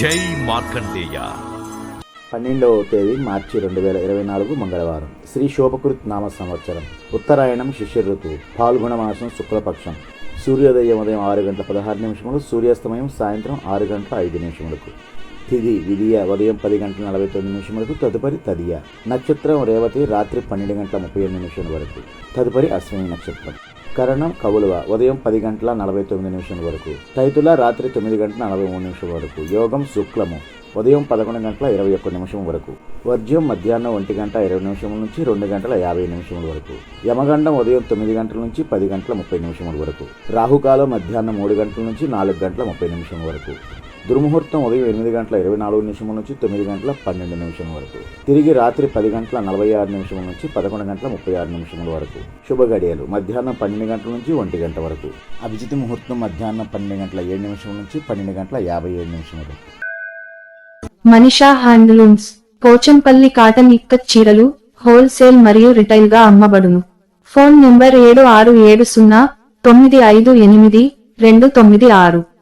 జై మార్కండేయ. పన్నెండవ తేదీ మార్చి రెండు వేల ఇరవై నాలుగు మంగళవారం. శ్రీ శోభకృత్ నామ సంవత్సరం. ఉత్తరాయణం శిష్య ఋతువు. పాల్గొన మాసం శుక్లపక్షం. సూర్యోదయం ఉదయం ఆరు గంటల పదహారు నిమిషములు సూర్యాస్తమయం సాయంత్రం ఆరు గంటల ఐదు నిమిషములకు. తిది విధియ ఉదయం పది గంటల నలభై తొమ్మిది నిమిషములకు తదుపరి తదియ. నక్షత్రం రేవతి రాత్రి పన్నెండు గంటల ముప్పై ఎనిమిది నిమిషాల వరకు. తదుపరి అశ్విని నక్షత్రం. కరణం కవులువ. ఉదయం పది గంటల నలభై తొమ్మిది నిమిషం వరకు. తైతుల రాత్రి తొమ్మిది గంటల నలభై మూడు నిమిషం వరకు. యోగం శుక్లము. ఉదయం పదకొండు గంటల ఇరవై ఒక్క నిమిషం వరకు. వర్జ్యం మధ్యాహ్నం ఒంటి గంట ఇరవై నిమిషముల నుంచి రెండు గంటల యాభై నిమిషముల వరకు. యమగండం ఉదయం తొమ్మిది గంటల నుంచి పది గంటల ముప్పై నిమిషముల వరకు. రాహుకాలం మధ్యాహ్నం మూడు గంటల నుంచి నాలుగు గంటల ముప్పై నిమిషం వరకు. దుర్ముహూర్తం ఉదయం ఎనిమిది గంటల ఇరవై నాలుగు నిమిషముల నుంచి తొమ్మిది గంటల పన్నెండు నిమిషం వరకు. తిరిగి రాత్రి పది గంటల నలభై ఆరు నిమిషముల నుంచి పదకొండు గంటల ముప్పై ఆరు నిమిషముల వరకు. శుభ గడియలు. మధ్యాహ్నం పన్నెండు గంటల నుంచి ఒంటి గంట వరకు. అభిజిత్ ముహూర్తం మధ్యాహ్నం పన్నెండు గంటల ఏడు నిమిషముల నుంచి పన్నెండు గంటల యాభై ఏడు నిమిషం వరకు. మనిషా హ్యాండ్లూమ్స్ పోచంపల్లి కాటన్ ఇక్కత్ చీరలు హోల్సేల్ మరియు రిటైల్గా అమ్మబడును. ఫోన్ నెంబర్ ఏడు ఆరు ఏడు సున్నా తొమ్మిది ఐదు ఎనిమిది రెండు తొమ్మిది ఆరు.